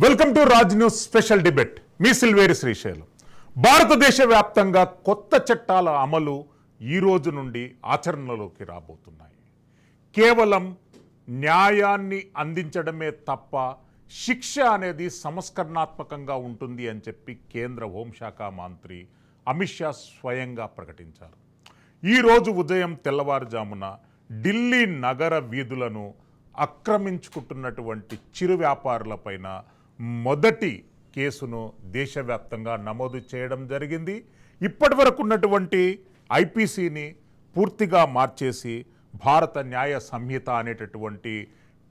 Welcome to Raj news special debate మీ సిల్వేరి శ్రీశైలం. భారతదేశ వ్యాప్తంగా కొత్త చట్టాల అమలు ఈ రోజు నుండి ఆచరణలోకి రాబోతున్నాయి. కేవలం న్యాయాన్ని అందించడమే తప్ప శిక్ష అనేది సంస్కరణాత్మకంగా ఉంటుంది అని చెప్పి కేంద్ర హోంశాఖ మంత్రి అమిత్ షా స్వయంగా ప్రకటించారు. ఈరోజు ఉదయం తెల్లవారుజామున ఢిల్లీ నగర వీధులను ఆక్రమించుకుంటున్నటువంటి చిరు వ్యాపారులపైన మొదటి కేసును దేశవ్యాప్తంగా నమోదు చేయడం జరిగింది. ఇప్పటి వరకు ఉన్నటువంటి ఐపీసీని పూర్తిగా మార్చేసి భారత న్యాయ సంహిత అనేటటువంటి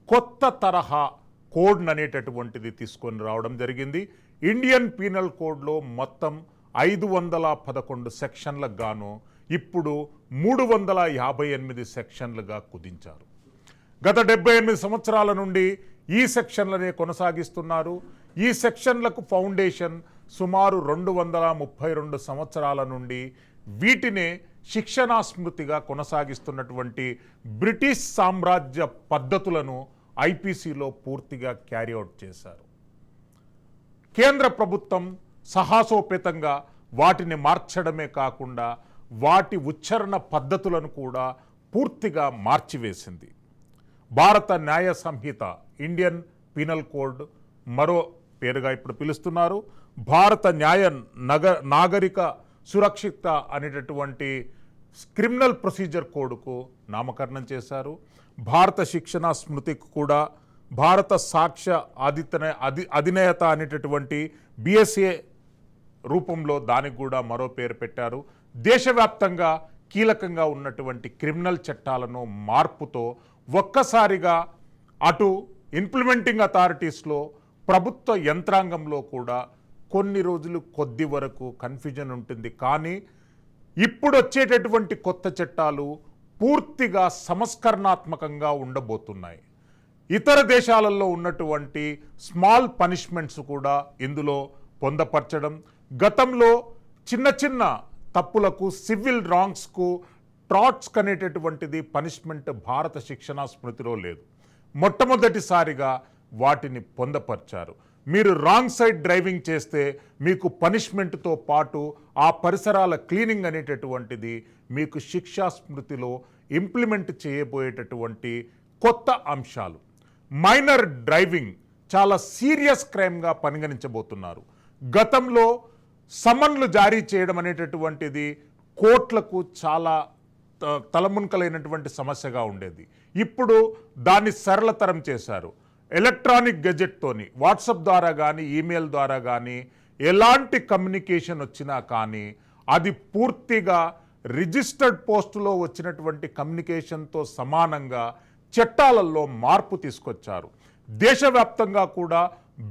కొత్త తరహా కోడ్ అనేటటువంటిది తీసుకొని రావడం జరిగింది. ఇండియన్ పీనల్ కోడ్లో మొత్తం ఐదు వందల పదకొండు సెక్షన్లకు గాను ఇప్పుడు మూడు వందల యాభై ఎనిమిది సెక్షన్లుగా కుదించారు. గత డెబ్బై ఎనిమిది సంవత్సరాల నుండి ఈ సెక్షన్లనే కొనసాగిస్తున్నారు. ఈ సెక్షన్లకు ఫౌండేషన్ సుమారు రెండు వందల ముప్పై రెండు సంవత్సరాల నుండి వీటినే శిక్షణా స్మృతిగా కొనసాగిస్తున్నటువంటి బ్రిటిష్ సామ్రాజ్య పద్ధతులను ఐపీసీలో పూర్తిగా క్యారీఅవుట్ చేశారు. కేంద్ర ప్రభుత్వం సాహసోపేతంగా వాటిని మార్చడమే కాకుండా వాటి ఉచ్చారణ పద్ధతులను కూడా పూర్తిగా మార్చివేసింది. భారత న్యాయ సంహిత ఇండియన్ పీనల్ కోడ్ మరో పేరుగా ఇప్పుడు పిలుస్తున్నారు. భారత న్యాయ నగ నాగరిక సురక్షిత అనేటటువంటి క్రిమినల్ ప్రొసీజర్ కోడ్కు నామకరణం చేశారు. భారత శిక్షణ స్మృతికి కూడా భారత సాక్ష్య ఆదిత్య అధి అధినేయత అనేటటువంటి బిఎస్ఏ రూపంలో దానికి కూడా మరో పేరు పెట్టారు. దేశవ్యాప్తంగా కీలకంగా ఉన్నటువంటి క్రిమినల్ చట్టాలను మార్పుతో ఒక్కసారిగా అటు ఇంప్లిమెంటింగ్ అథారిటీస్లో ప్రభుత్వ యంత్రాంగంలో కూడా కొన్ని రోజులు కొద్ది వరకు కన్ఫ్యూజన్ ఉంటుంది. కానీ ఇప్పుడు వచ్చేటటువంటి కొత్త చట్టాలు పూర్తిగా సంస్కరణాత్మకంగా ఉండబోతున్నాయి. ఇతర దేశాలలో ఉన్నటువంటి స్మాల్ పనిష్మెంట్స్ కూడా ఇందులో పొందపరచడం గతంలో చిన్న చిన్న తప్పులకు సివిల్ రాంగ్స్కు ట్రాట్స్ అనేటటువంటిది పనిష్మెంట్ భారత శిక్షణా స్మృతిలో లేదు. మొట్టమొదటిసారిగా వాటిని పొందపరిచారు. మీరు రాంగ్ సైడ్ డ్రైవింగ్ చేస్తే మీకు పనిష్మెంట్తో పాటు ఆ పరిసరాల క్లీనింగ్ అనేటటువంటిది మీకు శిక్షా స్మృతిలో ఇంప్లిమెంట్ చేయబోయేటటువంటి కొత్త అంశాలు. మైనర్ డ్రైవింగ్ చాలా సీరియస్ క్రైమ్గా పరిగణించబోతున్నారు. గతంలో సమన్లు జారీ చేయడం అనేటటువంటిది కోట్లకు చాలా తలమునకలైనటువంటి సమస్యగా ఉండేది. ఇప్పుడు దాన్ని సరళతరం చేశారు. ఎలక్ట్రానిక్ గెజెట్తోని వాట్సాప్ ద్వారా కానీ ఈమెయిల్ ద్వారా కానీ ఎలాంటి కమ్యూనికేషన్ వచ్చినా కానీ అది పూర్తిగా రిజిస్టర్డ్ పోస్టులో వచ్చినటువంటి కమ్యూనికేషన్తో సమానంగా చట్టాలలో మార్పు తీసుకొచ్చారు. దేశవ్యాప్తంగా కూడా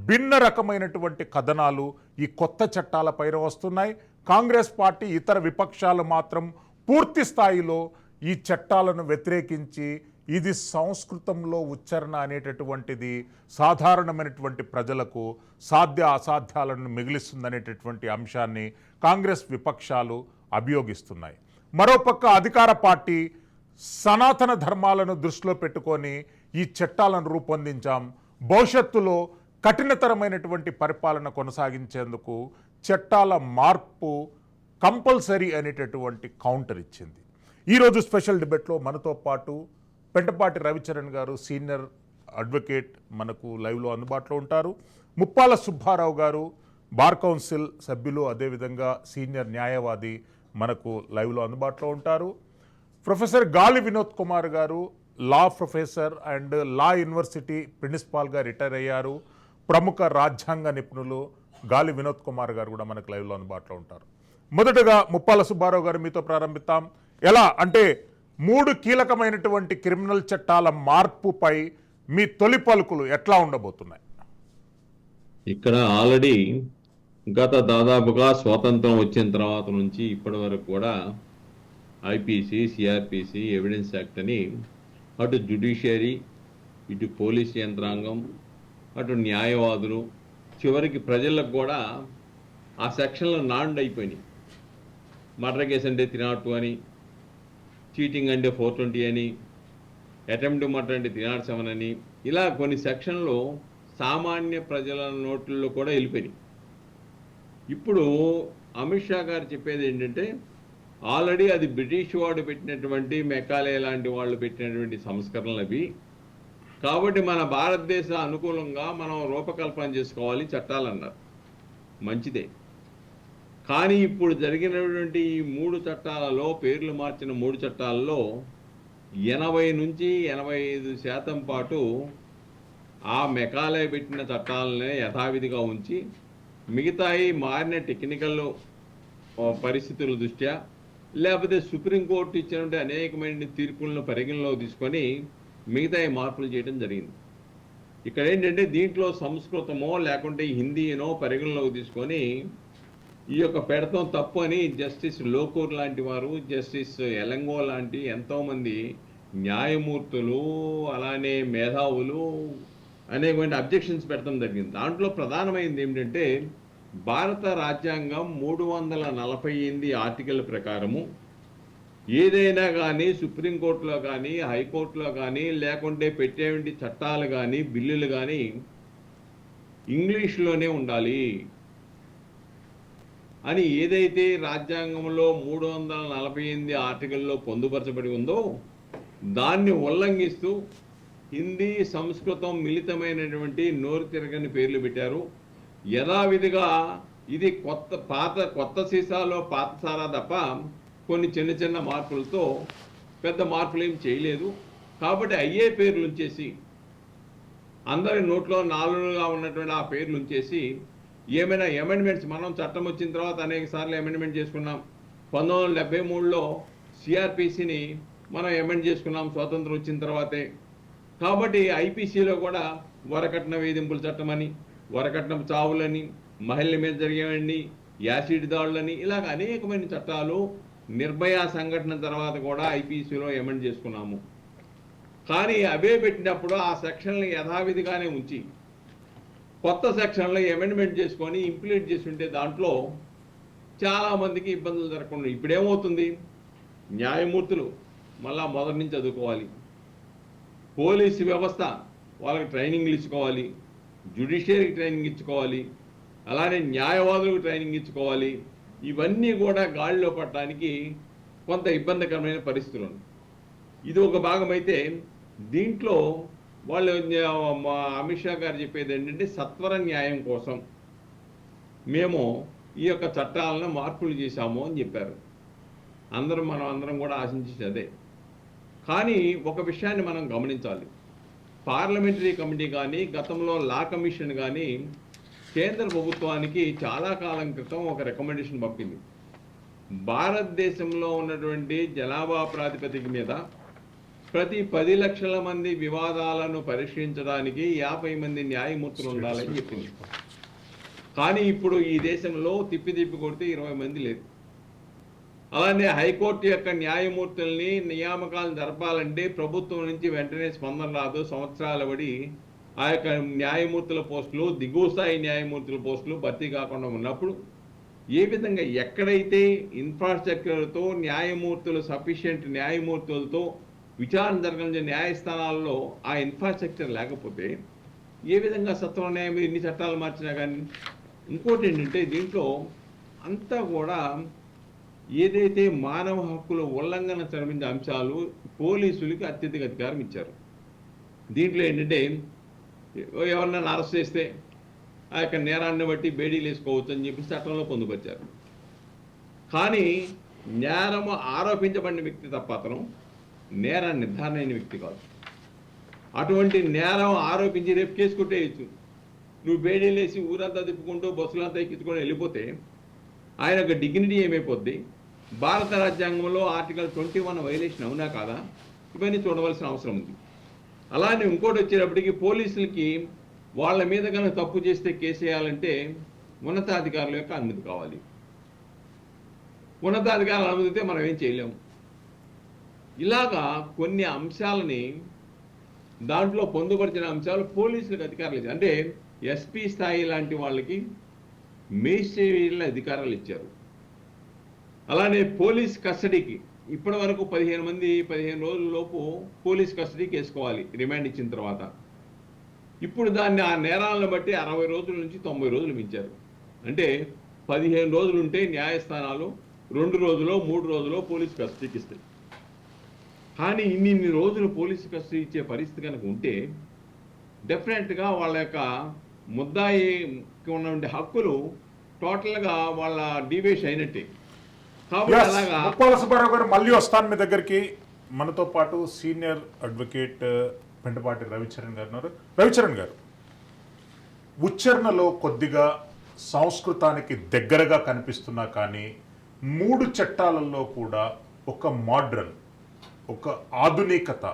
భిన్న రకమైనటువంటి కథనాలు ఈ కొత్త చట్టాలపైన వస్తున్నాయి. కాంగ్రెస్ పార్టీ ఇతర విపక్షాలు మాత్రం పూర్తి స్థాయిలో ఈ చట్టాలను వ్యతిరేకించి ఇది సంస్కృతంలో ఉచ్చారణ అనేటటువంటిది సాధారణమైనటువంటి ప్రజలకు సాధ్య అసాధ్యాలను మిగిలిస్తుందనేటటువంటి అంశాన్ని కాంగ్రెస్ విపక్షాలు అభియోగిస్తున్నాయి. మరోపక్క అధికార పార్టీ సనాతన ధర్మాలను దృష్టిలో పెట్టుకొని ఈ చట్టాలను రూపొందించాం. భవిష్యత్తులో కఠినతరమైనటువంటి పరిపాలన కొనసాగించేందుకు చట్టాల మార్పు కంపల్సరీ అనేటటువంటి కౌంటర్ ఇచ్చింది. ఈరోజు స్పెషల్ డిబేట్లో మనతో పాటు పెంటపాటి రవిచరణ్ గారు సీనియర్ అడ్వకేట్ మనకు లైవ్లో అందుబాటులో ఉంటారు. ముప్పాల సుబ్బారావు గారు బార్ కౌన్సిల్ సభ్యులు అదేవిధంగా సీనియర్ న్యాయవాది మనకు లైవ్లో అందుబాటులో ఉంటారు. Professor Gali Vinod Kumar garu law professor and law university ప్రిన్సిపాల్గా retire అయ్యారు. ప్రముఖ రాజ్యాంగ నిపుణులు గాలి వినోద్ కుమార్ గారు కూడా మనకు లైవ్లో అందుబాటులో ఉంటారు. మొదటగా ముప్పాల సుబ్బారావు గారు మీతో ప్రారంభిస్తాం ఎలా అంటే మూడు కీలకమైనటువంటి క్రిమినల్ చట్టాల మార్పుపై మీ తొలి పలుకులు ఎట్లా ఉండబోతున్నాయి? ఇక్కడ ఆల్రెడీ గత దాదాపుగా స్వాతంత్రం వచ్చిన తర్వాత నుంచి ఇప్పటి వరకు కూడా ఐపీసీ సిఆర్పిసి ఎవిడెన్స్ యాక్ట్ అని అటు జుడిషియరీ ఇటు పోలీస్ యంత్రాంగం అటు న్యాయవాదులు చివరికి ప్రజలకు కూడా ఆ సెక్షన్లో నాండ్ అయిపోయినాయి మర్డర్ కేసు అంటే త్రీ నాట్ టూ అని చీటింగ్ అంటే ఫోర్ ట్వంటీ అని అటెంప్ట్ మర్డర్ అంటే త్రీ నాట్ సెవెన్ అని ఇలా కొన్ని సెక్షన్లు సామాన్య ప్రజల నోట్లలో కూడా వెళ్ళిపోయినాయి. ఇప్పుడు అమిత్ షా గారు చెప్పేది ఏంటంటే ఆల్రెడీ అది బ్రిటిష్ వాడు పెట్టినటువంటి మెకాలే లాంటి వాళ్ళు పెట్టినటువంటి సంస్కరణలు అవి. కాబట్టి మన భారతదేశ అనుకూలంగా మనం రూపకల్పన చేసుకోవాలి చట్టాలన్నారు. మంచిదే. కానీ ఇప్పుడు జరిగినటువంటి ఈ మూడు చట్టాలలో పేర్లు మార్చిన మూడు చట్టాలలో ఎనభై నుంచి ఎనభై ఐదు శాతం పాటు ఆ మెకాలే పెట్టిన చట్టాలనే యథావిధిగా ఉంచి మిగతాయి మారిన టెక్నికల్ పరిస్థితుల దృష్ట్యా లేకపోతే సుప్రీంకోర్టు ఇచ్చినటువంటి అనేకమైన తీర్పులను పరిగణలో తీసుకొని మిగతాయి మార్పులు చేయడం జరిగింది. ఇక్కడ ఏంటంటే దీంట్లో సంస్కృతమో లేకుంటే హిందీనో పరిగణలోకి తీసుకొని ఈ యొక్క పెడతం తప్పు అని జస్టిస్ లోకూర్ లాంటి వారు జస్టిస్ ఎలంగో లాంటి ఎంతోమంది న్యాయమూర్తులు అలానే మేధావులు అనేకమైన అబ్జెక్షన్స్ పెట్టడం జరిగింది. దాంట్లో ప్రధానమైనది ఏమిటంటే భారత రాజ్యాంగం మూడు వందల నలభై ఎనిమిది ఆర్టికల్ ప్రకారము ఏదైనా కానీ సుప్రీంకోర్టులో కానీ హైకోర్టులో కానీ లేకుంటే పెట్టేవంటి చట్టాలు కానీ బిల్లులు కానీ ఇంగ్లీష్లోనే ఉండాలి. అని ఏదైతే రాజ్యాంగంలో మూడు వందల నలభై ఎనిమిది ఆర్టికల్లో పొందుపరచబడి ఉందో దాన్ని ఉల్లంఘిస్తూ హిందీ సంస్కృతం మిళితమైనటువంటి నోరు తిరగని పేర్లు పెట్టారు. యథావిధిగా ఇది కొత్త పాత కొత్త సీసాలో పాత సారా తప్ప కొన్ని చిన్న చిన్న మార్పులతో పెద్ద మార్పులు ఏం చేయలేదు. కాబట్టి అయ్యే పేర్లు ఉంచేసి అందరి నోట్లో నాలుగుగా ఉన్నటువంటి ఆ పేర్లు ఉంచేసి ఏమైనా అమెండ్మెంట్స్ మనం చట్టం వచ్చిన తర్వాత అనేక సార్లు అమెండ్మెంట్ చేసుకున్నాం. పంతొమ్మిది వందల డెబ్బై మూడులో సిఆర్పిసిని మనం అమెండ్ చేసుకున్నాం స్వాతంత్రం వచ్చిన తర్వాతే. కాబట్టి ఐపీసీలో కూడా వరకట్న వేధింపుల చట్టమని వరకట్నం చావులని మహిళల మీద జరిగేవండి యాసిడ్ దాడులని ఇలాగ అనేకమైన చట్టాలు నిర్భయ సంఘటన తర్వాత కూడా ఐపీసీలో అమెండ్ చేసుకున్నాము. కానీ అవే పెట్టినప్పుడు ఆ సెక్షన్లు యథావిధిగానే ఉంచి కొత్త సెక్షన్లో అమెండ్మెంట్ చేసుకొని ఇంప్లిమెంట్ చేస్తుంటే దాంట్లో చాలామందికి ఇబ్బందులు జరగకుండా ఇప్పుడేమవుతుంది న్యాయమూర్తులు మళ్ళా మొదటి నుంచి చదువుకోవాలి. పోలీసు వ్యవస్థ వాళ్ళకి ట్రైనింగ్లు ఇచ్చుకోవాలి. జ్యుడిషియరీకి ట్రైనింగ్ ఇచ్చుకోవాలి. అలానే న్యాయవాదులకు ట్రైనింగ్ ఇచ్చుకోవాలి. ఇవన్నీ కూడా గాడిలో పట్టడానికి కొంత ఇబ్బందికరమైన పరిస్థితులు ఇది ఒక భాగం అయితే దీంట్లో వాళ్ళు మా అమిత్ షా గారు చెప్పేది ఏంటంటే సత్వర న్యాయం కోసం మేము ఈ యొక్క చట్టాలను మార్పులు చేశాము అని చెప్పారు. అందరం మనం అందరం కూడా ఆశించేది అదే. కానీ ఒక విషయాన్ని మనం గమనించాలి. పార్లమెంటరీ కమిటీ కానీ గతంలో లా కమిషన్ కానీ కేంద్ర ప్రభుత్వానికి చాలా కాలం క్రితం ఒక రికమెండేషన్ పంపింది. భారతదేశంలో ఉన్నటువంటి జనాభా ప్రాతిపదిక మీద ప్రతి పది లక్షల మంది వివాదాలను పరిష్కరించడానికి యాభై మంది న్యాయమూర్తులు ఉండాలని చెప్పింది. కానీ ఇప్పుడు ఈ దేశంలో తిప్పి తిప్పి కొడితే ఇరవై మంది లేదు అలానే హైకోర్టు యొక్క న్యాయమూర్తుల్ని నియామకాలు జరపాలంటే ప్రభుత్వం నుంచి వెంటనే స్పందన రాదు. సంవత్సరాల బడి ఆ యొక్క న్యాయమూర్తుల పోస్టులు దిగువ స్థాయి న్యాయమూర్తుల పోస్టులు భర్తీ కాకుండా ఉన్నప్పుడు ఏ విధంగా ఎక్కడైతే ఇన్ఫ్రాస్ట్రక్చర్తో న్యాయమూర్తులు సఫిషియంట్ న్యాయమూర్తులతో విచారణ జరగని న్యాయస్థానాల్లో ఆ ఇన్ఫ్రాస్ట్రక్చర్ లేకపోతే ఏ విధంగా సత్వ న్యాయం ఎన్ని చట్టాలు మార్చినా కానీ ఇంకోటి ఏంటంటే దీంట్లో అంతా కూడా ఏదైతే మానవ హక్కుల ఉల్లంఘన సంబంధించిన అంశాలు పోలీసులకి అత్యధిక అధికారం ఇచ్చారు. దీంట్లో ఏంటంటే ఎవరినైనా అరెస్ట్ చేస్తే ఆ యొక్క నేరాన్ని బట్టి బేడీలు వేసుకోవచ్చు అని చెప్పి చట్టంలో పొందుపరిచారు. కానీ నేరము ఆరోపించబడిన వ్యక్తి తప్ప అతను నేరం నిర్ధారణ అయిన వ్యక్తి కాదు. అటువంటి నేరం ఆరోపించి రేపు కేసు కొట్టేయచ్చు. నువ్వు బేడీలు వేసి ఊరంతా తిప్పుకుంటూ బస్సులంతా ఎక్కించుకొని వెళ్ళిపోతే ఆయన యొక్క డిగ్నిటీ ఏమైపోద్ది? భారత రాజ్యాంగంలో ఆర్టికల్ ట్వంటీ వన్ వైలేషన్ అవునా కాదా? ఇవన్నీ చూడవలసిన అవసరం ఉంది. అలానే ఇంకోటి వచ్చేటప్పటికి పోలీసులకి వాళ్ళ మీద కనుక తప్పు చేస్తే కేసు వేయాలంటే ఉన్నతాధికారుల యొక్క అనుమతి కావాలి. ఉన్నతాధికారుల అనుమతితే మనం ఏం చేయలేము. ఇలాగా కొన్ని అంశాలని దాంట్లో పొందుపరిచిన అంశాలు పోలీసులకు అధికారులు ఇచ్చారు. అంటే ఎస్పీ స్థాయి లాంటి వాళ్ళకి మేజిస్ట్రేట్ల అధికారాలు ఇచ్చారు. అలానే పోలీస్ కస్టడీకి ఇప్పటి వరకు పదిహేను మంది పదిహేను రోజుల లోపు పోలీస్ కస్టడీకి వేసుకోవాలి రిమాండ్ ఇచ్చిన తర్వాత. ఇప్పుడు దాన్ని ఆ నేరాలను బట్టి అరవై రోజుల నుంచి తొంభై రోజులు మించారు. అంటే పదిహేను రోజులు ఉంటే న్యాయస్థానాలు రెండు రోజులో మూడు రోజులో పోలీస్ కస్టడీకి ఇస్తాయి. కానీ ఇన్ని ఇన్ని రోజులు పోలీసు కస్టడీ ఇచ్చే పరిస్థితి కనుక ఉంటే డెఫినెట్గా వాళ్ళ యొక్క ముద్దాయికి ఉన్నటువంటి హక్కులు టోటల్గా వాళ్ళ డివేషన్ అయినట్టే. కాబట్టి Yes, అలాగా ముప్పాల సుబ్బారావు గారు మళ్ళీ వస్తాను మీ దగ్గరికి. మనతో పాటు సీనియర్ అడ్వకేట్ పెంటపాటి రవిచరణ్ గారు ఉన్నారు. రవిచరణ్ గారు ఉచ్చారణలో కొద్దిగా సంస్కృతానికి దగ్గరగా కనిపిస్తున్నా కానీ మూడు చట్టాలలో కూడా ఒక మోడ్రన్ ఒక ఆధునికత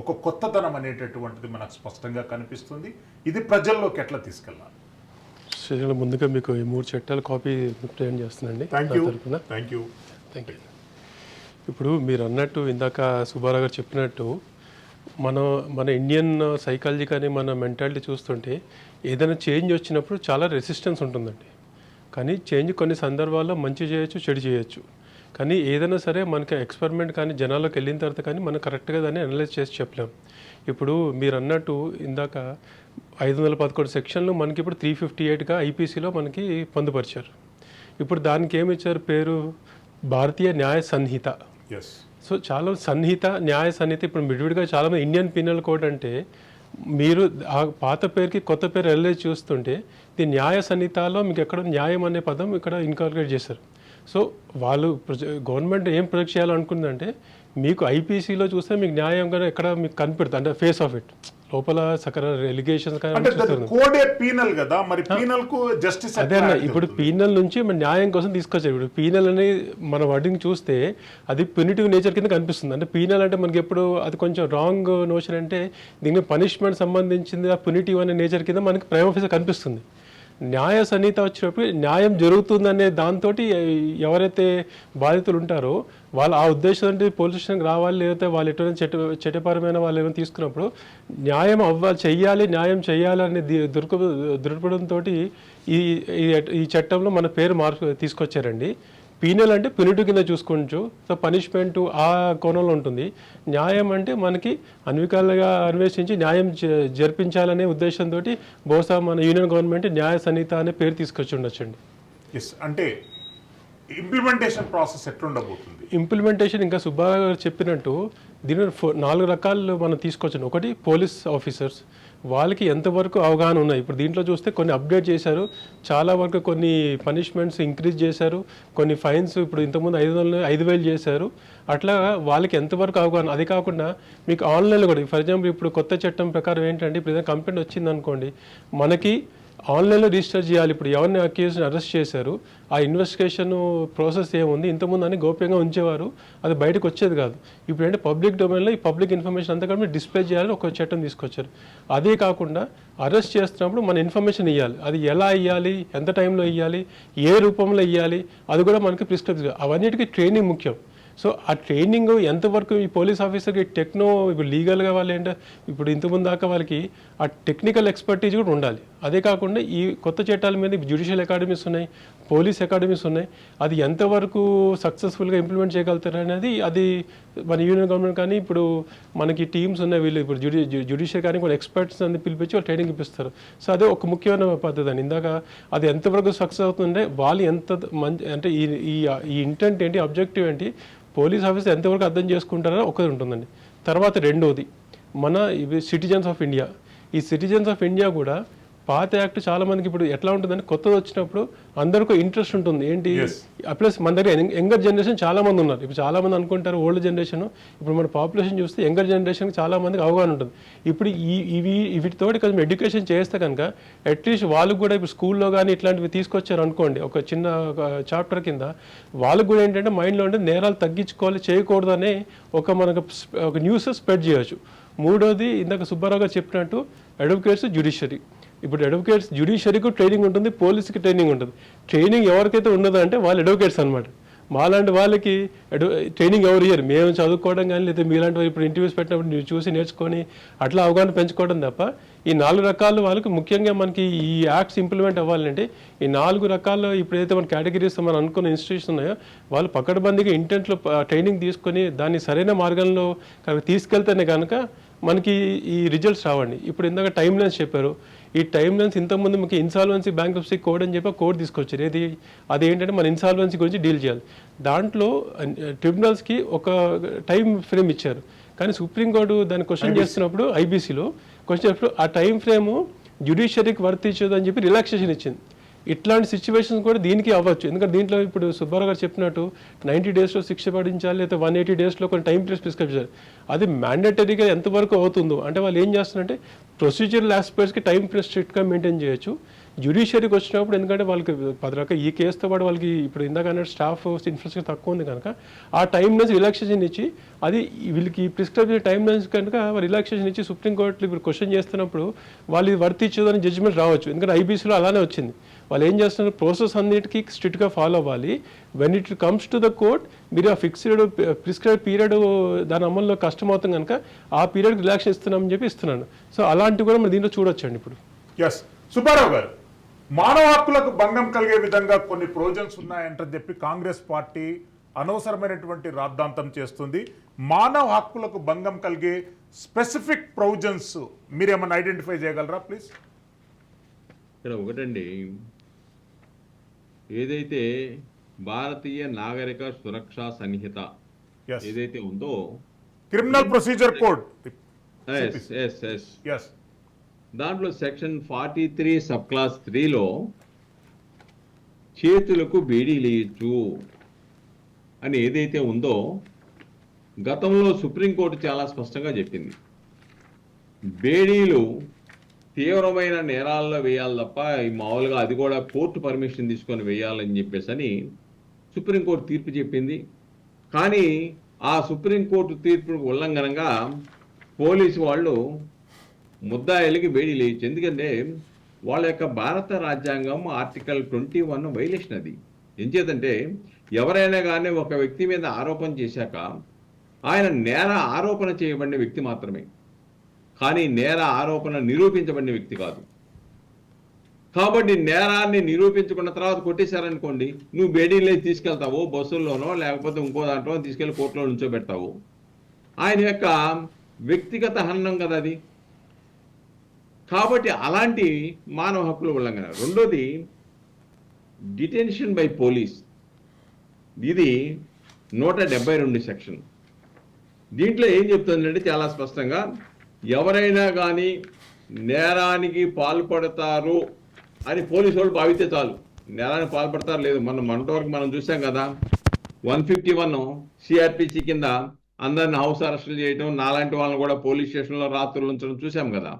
ఒక కొత్తదనం అనేటటువంటిది మనకు స్పష్టంగా కనిపిస్తుంది. ఇది ప్రజల్లోకి ఎట్లా తీసుకెళ్ళాలి? శ్రీరామ్ ముందుగా మీకు ఈ మూడు చట్టాల కాపీ ప్రజెంట్ చేస్తున్నాండి థ్యాంక్ యూ థ్యాంక్ యూ ఇప్పుడు మీరు అన్నట్టు ఇందాక సుబ్బారావు గారు చెప్పినట్టు మన మన ఇండియన్ సైకాలజీ కానీ మన మెంటాలిటీ చూస్తుంటే ఏదైనా చేంజ్ వచ్చినప్పుడు చాలా రెసిస్టెన్స్ ఉంటుందండి. కానీ చేంజ్ కొన్ని సందర్భాల్లో మంచి చేయొచ్చు చెడు చేయొచ్చు. కానీ ఏదైనా సరే మనకి ఎక్స్పెరిమెంట్ కానీ జనాల్లోకి వెళ్ళిన తర్వాత కానీ మనం కరెక్ట్గా దాన్ని అనలైజ్ చేసి చెప్పలేం. ఇప్పుడు మీరు అన్నట్టు ఇందాక ఐదు వందల పదకొండు సెక్షన్లు మనకి ఇప్పుడు త్రీ ఫిఫ్టీ ఎయిట్గా ఐపీసీలో మనకి పొందుపరిచారు. ఇప్పుడు దానికి ఏమి ఇచ్చారు పేరు? భారతీయ న్యాయ సంహిత. ఎస్ సో చాలా సన్నిహిత న్యాయ సన్నిహిత ఇప్పుడు విడివిడిగా చాలా మంది ఇండియన్ పీనల్ కోడ్ అంటే మీరు ఆ పాత పేరుకి కొత్త పేరు వెళ్ళే చూస్తుంటే ఇది న్యాయ సన్నిహితలో మీకు ఎక్కడ న్యాయం అనే పదం ఇక్కడ ఇన్కాల్కులేట్ చేశారు. సో వాళ్ళు గవర్నమెంట్ ఏం ప్రొజెక్ట్ చేయాలనుకుందంటే మీకు ఐపీసీలో చూస్తే మీకు న్యాయంగా ఎక్కడ మీకు కనిపెడుతుంది అంటే ఫేస్ ఆఫ్ ఇట్. లోపల సకర ఎలిగేషన్స్ దాని కోడే పీనల్ కదా మరి పీనల్కు జస్టిస్ అదే అన్న ఇప్పుడు పీనల్ నుంచి మన న్యాయం కోసం తీసుకొచ్చారు. ఇప్పుడు పీనల్ అని మన వర్డింగ్ చూస్తే అది ప్యూనిటివ్ నేచర్ కింద కనిపిస్తుంది. అంటే పీనల్ అంటే మనకి ఎప్పుడు అది కొంచెం రాంగ్ నోషన్ అంటే దీనికి పనిష్మెంట్ సంబంధించింది ఆ ప్యూనిటివ్ అనే నేచర్ కింద మనకి ప్రైమ్ ఆఫీసర్ కనిపిస్తుంది. న్యాయ సన్నిహిత వచ్చినప్పుడు న్యాయం జరుగుతుందనే దాంతో ఎవరైతే బాధితులు ఉంటారో వాళ్ళు ఆ ఉద్దేశంతో పోలీస్ స్టేషన్కి రావాలి లేకపోతే వాళ్ళు ఎటువంటి చెట్టు చట్టపరమైన వాళ్ళు ఏమైనా తీసుకున్నప్పుడు న్యాయం అవ్వాలి చెయ్యాలి న్యాయం చేయాలి అనే ది- దృక్ప ఈ ఈ- ఈ చట్టంలో మన పేరు మార్పు తీసుకొచ్చారండి. పీనల్ అంటే పెనుటు కింద చూసుకోవచ్చు సో పనిష్మెంట్ ఆ కోణంలో ఉంటుంది. న్యాయం అంటే మనకి అన్వికాలుగా అన్వేషించి న్యాయం జరిపించాలనే ఉద్దేశంతో బహుశా మన యూనియన్ గవర్నమెంట్ న్యాయ సన్నిహిత అనే పేరు తీసుకొచ్చి ఉండొచ్చండి. ఎస్ అంటే ఇంప్లిమెంటేషన్ ప్రాసెస్ ఎట్లుండబోతుంది? ఇంప్లిమెంటేషన్ ఇంకా సుబ్బారావు గారు చెప్పినట్టు దీని నాలుగు రకాలు మనం తీసుకొచ్చాను ఒకటి పోలీస్ ఆఫీసర్స్ వాళ్ళకి ఎంతవరకు అవగాహన ఉన్నాయి? ఇప్పుడు దీంట్లో చూస్తే కొన్ని అప్డేట్ చేశారు. చాలా వరకు కొన్ని పనిష్మెంట్స్ ఇంక్రీజ్ చేశారు. కొన్ని ఫైన్స్ ఇప్పుడు ఇంతకుముందు ఐదు వందలు ఐదు వేలు చేశారు. అట్లా వాళ్ళకి ఎంతవరకు అవగాహన? అది కాకుండా మీకు ఆన్లైన్లో కూడా ఫర్ ఎగ్జాంపుల్ ఇప్పుడు కొత్త చట్టం ప్రకారం ఏంటంటే ఇప్పుడు ఏదైనా కంప్లైంట్ వచ్చింది అనుకోండి మనకి ఆన్లైన్లో రిజిస్టర్ చేయాలి. ఇప్పుడు ఎవరిని అక్యూజ్ని అరెస్ట్ చేశారు ఆ ఇన్వెస్టిగేషన్ ప్రాసెస్ ఏముంది? ఇంతకుముందు అని గోప్యంగా ఉంచేవారు అది బయటకు వచ్చేది కాదు. ఇప్పుడు అంటే పబ్లిక్ డొమైన్లో ఈ పబ్లిక్ ఇన్ఫర్మేషన్ అంతా కూడా డిస్ప్లే చేయాలని ఒక చట్టం తీసుకొచ్చారు. అదే కాకుండా అరెస్ట్ చేస్తున్నప్పుడు మన ఇన్ఫర్మేషన్ ఇవ్వాలి అది ఎలా ఇవ్వాలి ఎంత టైంలో ఇవ్వాలి ఏ రూపంలో ఇవ్వాలి అది కూడా మనకి ప్రిస్క్రైబ్ అవన్నిటికీ ట్రైనింగ్ ముఖ్యం. సో ఆ ట్రైనింగ్ ఎంతవరకు ఈ పోలీస్ ఆఫీసర్కి టెక్నో ఇప్పుడు లీగల్గా వాళ్ళు ఏంటో? ఇప్పుడు ఇంతకుముందు దాకా వాళ్ళకి ఆ టెక్నికల్ ఎక్స్పర్టీజ్ కూడా ఉండాలి. అదే కాకుండా ఈ కొత్త చట్టాల మీద జ్యుడిషియల్ అకాడమీస్ ఉన్నాయి పోలీస్ అకాడమీస్ ఉన్నాయి. అది ఎంతవరకు సక్సెస్ఫుల్గా ఇంప్లిమెంట్ చేయగలుగుతారు అనేది అది మన యూనియన్ గవర్నమెంట్ కానీ ఇప్పుడు మనకి టీమ్స్ ఉన్నాయి వీళ్ళు ఇప్పుడు జ్యుడి జ్యుడిషియల్ కానీ కూడా ఎక్స్పర్ట్స్ అని పిలిపించి వాళ్ళు ట్రైనింగ్ ఇప్పిస్తారు. సో అదే ఒక ముఖ్యమైన పద్ధతి అని ఇందాక అది ఎంతవరకు సక్సెస్ అవుతుందంటే వాళ్ళు ఎంత మంచి అంటే ఈ ఈ ఈ ఇంటెంట్ ఏంటి అబ్జెక్టివ్ ఏంటి పోలీస్ ఆఫీసర్ ఎంతవరకు అర్థం చేసుకుంటారో ఒకటి ఉంటుందండి. తర్వాత రెండోది మన ఇవి సిటిజన్స్ ఆఫ్ ఇండియా ఈ సిటిజన్స్ ఆఫ్ ఇండియా కూడా పాత యాక్ట్ చాలా మందికి ఇప్పుడు ఎట్లా ఉంటుందంటే కొత్తది వచ్చినప్పుడు అందరికీ ఇంట్రెస్ట్ ఉంటుంది. ఏంటి. ప్లస్ మన దగ్గర యంగర్ జనరేషన్ చాలా మంది ఉన్నారు. ఇప్పుడు చాలా మంది అనుకుంటారు ఓల్డ్ జనరేషన్. ఇప్పుడు మన పాపులేషన్ చూస్తే యంగర్ జనరేషన్ చాలా మందికి అవగాహన ఉంటుంది. ఇప్పుడు ఈ ఇవి వీటితోటి కొంచెం ఎడ్యుకేషన్ చేస్తే కనుక అట్లీస్ట్ వాళ్ళకు కూడా ఇప్పుడు స్కూల్లో కానీ ఇట్లాంటివి తీసుకొచ్చారు అనుకోండి ఒక చిన్న చాప్టర్ కింద వాళ్ళకు కూడా ఏంటంటే మైండ్లో ఉంటే నేరాలు తగ్గించుకోవాలి చేయకూడదు అనే ఒక మనకు ఒక న్యూస్ స్ప్రెడ్ చేయొచ్చు. మూడోది ఇందాక సుబ్బారావు గారు చెప్పినట్టు అడ్వకేట్స్ జ్యుడిషియరీ. ఇప్పుడు అడ్వకేట్స్ జ్యుడిషియరీకి ట్రైనింగ్ ఉంటుంది పోలీస్కి ట్రైనింగ్ ఉంటుంది. ట్రైనింగ్ ఎవరికైతే ఉండదో అంటే వాళ్ళు అడ్వకేట్స్ అనమాట మాలాంటి వాళ్ళకి అడ్వ ట్రైనింగ్ ఎవరు ఇయ్యరు. మేము చదువుకోవడం కానీ లేదా మీలాంటి వాళ్ళు ఇప్పుడు ఇంటర్వ్యూస్ పెట్టినప్పుడు నువ్వు చూసి నేర్చుకొని అట్లా అవగాహన పెంచుకోవడం తప్ప ఈ నాలుగు రకాల వాళ్ళకి ముఖ్యంగా మనకి ఈ యాక్ట్స్ ఇంప్లిమెంట్ అవ్వాలంటే ఈ నాలుగు రకాల ఇప్పుడైతే మన కేటగిరీస్ మనం అనుకున్న ఇన్స్టిట్యూషన్ ఉన్నాయో వాళ్ళు పకడ్బందీగా ఇంటెంట్లో ట్రైనింగ్ తీసుకొని దాన్ని సరైన మార్గంలో తీసుకెళ్తేనే కనుక మనకి ఈ రిజల్ట్స్ రావండి. ఇప్పుడు ఇందాక టైం లైన్స్ చెప్పారు. ఈ టైం లైన్స్ ఇంతకుముందు మనకి ఇన్సాల్వెన్సీ బ్యాంక్రప్సీ కోడ్ అని చెప్పి కోడ్ తీసుకొచ్చారు. ఏది అదేంటంటే మన ఇన్సాల్వెన్సీ గురించి డీల్ చేయాలి. దాంట్లో ట్రిబ్యునల్స్కి ఒక టైం ఫ్రేమ్ ఇచ్చారు. కానీ సుప్రీంకోర్టు దాన్ని క్వశ్చన్ చేస్తున్నప్పుడు ఐబీసీలో క్వశ్చన్ చేసినప్పుడు ఆ టైం ఫ్రేమ్ జ్యుడిషియరీకి వర్తించదు అని చెప్పి రిలాక్సేషన్ ఇచ్చింది. ఇట్లాంటి సిచ్యువేషన్ కూడా దీనికి అవ్వచ్చు. ఎందుకంటే దీంట్లో ఇప్పుడు సుబ్బారావు గారు చెప్పినట్టు నైంటీ డేస్లో శిక్ష పడించాలి లేదా వన్ ఎయిటీ డేస్లో కొన్ని టైం పీరియడ్స్ ప్రిస్క్రైబ్ చేయాలి. అది మ్యాండేటరీగా ఎంతవరకు అవుతుందో అంటే వాళ్ళు ఏం చేస్తున్నారంటే ప్రొసీజరల్ ఆస్పెక్ట్స్కి టైం పీరియడ్ స్ట్రిక్ట్గా మెయింటైన్ చేయొచ్చు. జ్యుడిషియరీకి వచ్చినప్పుడు ఎందుకంటే వాళ్ళకి పది రకాల ఈ కేసుతో పాటు వాళ్ళకి ఇప్పుడు ఇందాక అన్నట్టు స్టాఫ్ ఇన్ఫ్రాస్ట్రక్చర్ తక్కువ ఉంది కనుక ఆ టైం నుంచి రిలాక్సేషన్ ఇచ్చి అది వీళ్ళకి ప్రిస్క్రైబ్ చేసే టైం నుంచి కనుక రిలాక్సేషన్ ఇచ్చి సుప్రీంకోర్టులు ఇప్పుడు క్వశ్చన్ చేస్తున్నప్పుడు వాళ్ళు ఇది వర్తించదని జడ్జిమెంట్ రావచ్చు. ఎందుకంటే ఐబీసీలో అలానే వచ్చింది. వాళ్ళు ఏం చేస్తున్నారు? ప్రాసెస్ అన్నిటికీ స్ట్రిక్ట్గా ఫాలో అవ్వాలి. When it comes to the court మీరు ఆ ఫిక్స్డ్ ప్రిస్క్రైబ్ పీరియడ్ దాని అమల్లో కష్టం అవుతుంది కనుక ఆ పీరియడ్ రిలాక్స్ ఇస్తున్నామని చెప్పి ఇస్తున్నాను. సో అలాంటివి కూడా మనం దీంట్లో చూడొచ్చండి ఇప్పుడు. ఎస్ సుబ్బారావు గారు. మానవ హక్కులకు భంగం కలిగే విధంగా కొన్ని ప్రొవిజన్స్ ఉన్నాయంటని చెప్పి కాంగ్రెస్ పార్టీ అనవసరమైనటువంటి రాద్ధాంతం చేస్తుంది. మానవ హక్కులకు భంగం కలిగే స్పెసిఫిక్ ప్రొవిజన్స్ మీరేమన్నా ఐడెంటిఫై చేయగలరా ప్లీజ్? ఇక్కడ ఒకటండి. ఏదైతే భారతీయ నాగరిక సురక్షా ఎస్ ఏదైతే ఉందో criminal procedure code S S S దాంట్లో section forty three sub class త్రీలో చేతులకు బీడీలియచ్చు అని ఏదైతే ఉందో గతంలో సుప్రీంకోర్టు చాలా స్పష్టంగా చెప్పింది. బేడీలు తీవ్రమైన నేరాల్లో వేయాలి తప్ప ఈ మామూలుగా అది కూడా కోర్టు పర్మిషన్ తీసుకొని వేయాలని చెప్పేసి అని సుప్రీంకోర్టు తీర్పు చెప్పింది. కానీ ఆ సుప్రీంకోర్టు తీర్పు ఉల్లంఘనంగా పోలీసు వాళ్ళు ముద్దాయిలకి వేడి లేయచ్చు ఎందుకంటే వాళ్ళ యొక్క భారత రాజ్యాంగం ఆర్టికల్ ట్వంటీ వన్ వైలేషన్ అది ఎంచేతంటే ఎవరైనా కానీ ఒక వ్యక్తి మీద ఆరోపణ చేశాక ఆయన నేర ఆరోపణ చేయబడిన వ్యక్తి మాత్రమే. కానీ నేర ఆరోపణ నిరూపించబడిన వ్యక్తి కాదు. కాబట్టి నేరాన్ని నిరూపించుకున్న తర్వాత కొట్టేశారనుకోండి నువ్వు బేడీలే తీసుకెళ్తావు బస్సుల్లోనో లేకపోతే ఇంకో దాంట్లో తీసుకెళ్ళి కోర్టులో నుంచోబెడతావు ఆయన యొక్క వ్యక్తిగత హననం కదా అది? కాబట్టి అలాంటి మానవ హక్కుల ఉల్లంఘన. రెండోది డిటెన్షన్ బై పోలీస్ ఇది నూట డెబ్బై రెండు సెక్షన్. దీంట్లో ఏం చెప్తుందంటే చాలా స్పష్టంగా ఎవరైనా కానీ నేరానికి పాల్పడతారు అని పోలీసు వాళ్ళు భావిస్తే చాలు. నేరానికి పాల్పడతారు లేదు. మనం మొన్నటి వరకు మనం చూసాం కదా వన్ ఫిఫ్టీ వన్ సిఆర్పిసి కింద అందరిని హౌస్ అరెస్టులు చేయడం నాలాంటి వాళ్ళని కూడా పోలీస్ స్టేషన్లో రాత్రులు ఉంచడం చూసాం కదా.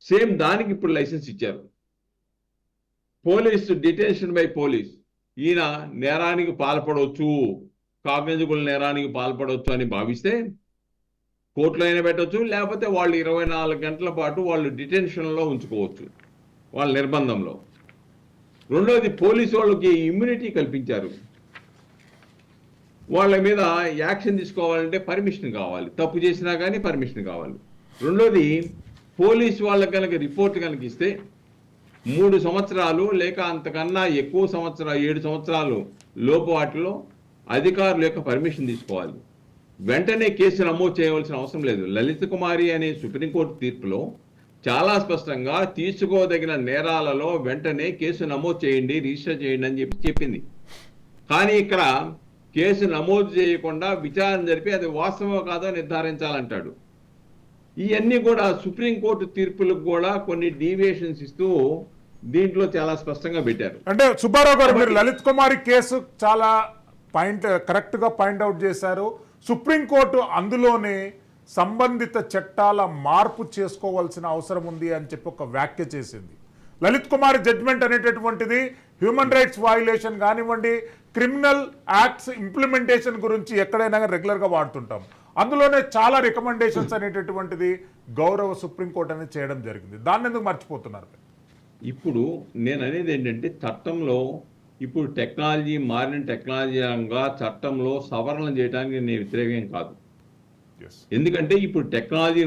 సేమ్ దానికి ఇప్పుడు లైసెన్స్ ఇచ్చారు. Police detention by police. ఈయన నేరానికి పాల్పడవచ్చు కాగ్నిజబుల్ నేరానికి పాల్పడవచ్చు అని భావిస్తే కోర్టులో అయినా పెట్టవచ్చు లేకపోతే వాళ్ళు ఇరవై నాలుగు గంటల పాటు వాళ్ళు డిటెన్షన్లో ఉంచుకోవచ్చు వాళ్ళ నిర్బంధంలో. రెండోది పోలీసు వాళ్ళకి ఇమ్యూనిటీ కల్పించారు. వాళ్ళ మీద యాక్షన్ తీసుకోవాలంటే పర్మిషన్ కావాలి. తప్పు చేసినా కానీ పర్మిషన్ కావాలి. రెండోది పోలీస్ వాళ్ళకి కనుక రిపోర్ట్ కనుక ఇస్తే మూడు సంవత్సరాలు లేక అంతకన్నా ఎక్కువ సంవత్సరాలు ఏడు సంవత్సరాలు లోపు వాటిలో అధికారుల యొక్క పర్మిషన్ తీసుకోవాలి. వెంటనే కేసు నమోదు చేయవలసిన అవసరం లేదు. లలిత కుమారి అనే సుప్రీంకోర్టు తీర్పులో చాలా స్పష్టంగా తీసుకోదగిన నేరాలలో వెంటనే కేసు నమోదు చేయండి రిజిస్టర్ చేయండి అని చెప్పి చెప్పింది. కానీ ఇక్కడ కేసు నమోదు చేయకుండా విచారణ జరిపి అది వాస్తవం కాదో నిర్ధారించాలంటాడు. ఇవన్నీ కూడా సుప్రీంకోర్టు తీర్పులకు కూడా కొన్ని డీవియేషన్స్ ఇస్తూ దీంట్లో చాలా స్పష్టంగా పెట్టారు. అంటే సుబ్బారావు గారు మీరు లలిత్ కుమారి కేసు చాలా పాయింట్ కరెక్ట్గా పాయింట్ అవుట్ చేశారు. సుప్రీంకోర్టు అందులోనే సంబంధిత చట్టాల మార్పు చేసుకోవాల్సిన అవసరం ఉంది అని చెప్పి ఒక వ్యాఖ్య చేసింది. లలిత్ కుమార్ జడ్జ్మెంట్ అనేటటువంటిది హ్యూమన్ రైట్స్ వయలేషన్ కానివ్వండి క్రిమినల్ యాక్ట్స్ ఇంప్లిమెంటేషన్ గురించి ఎక్కడైనా రెగ్యులర్గా వాడుతుంటాం. అందులోనే చాలా రికమెండేషన్స్ అనేటటువంటిది గౌరవ సుప్రీంకోర్టు అనేది చేయడం జరిగింది దాన్ని ఎందుకు మర్చిపోతున్నారు మీరు? ఇప్పుడు నేను అనేది ఏంటంటే చట్టంలో ఇప్పుడు టెక్నాలజీ మారిన టెక్నాలజీ రంగా చట్టంలో సవరణ చేయడానికి నేను వ్యతిరేకం కాదు. ఎందుకంటే ఇప్పుడు టెక్నాలజీ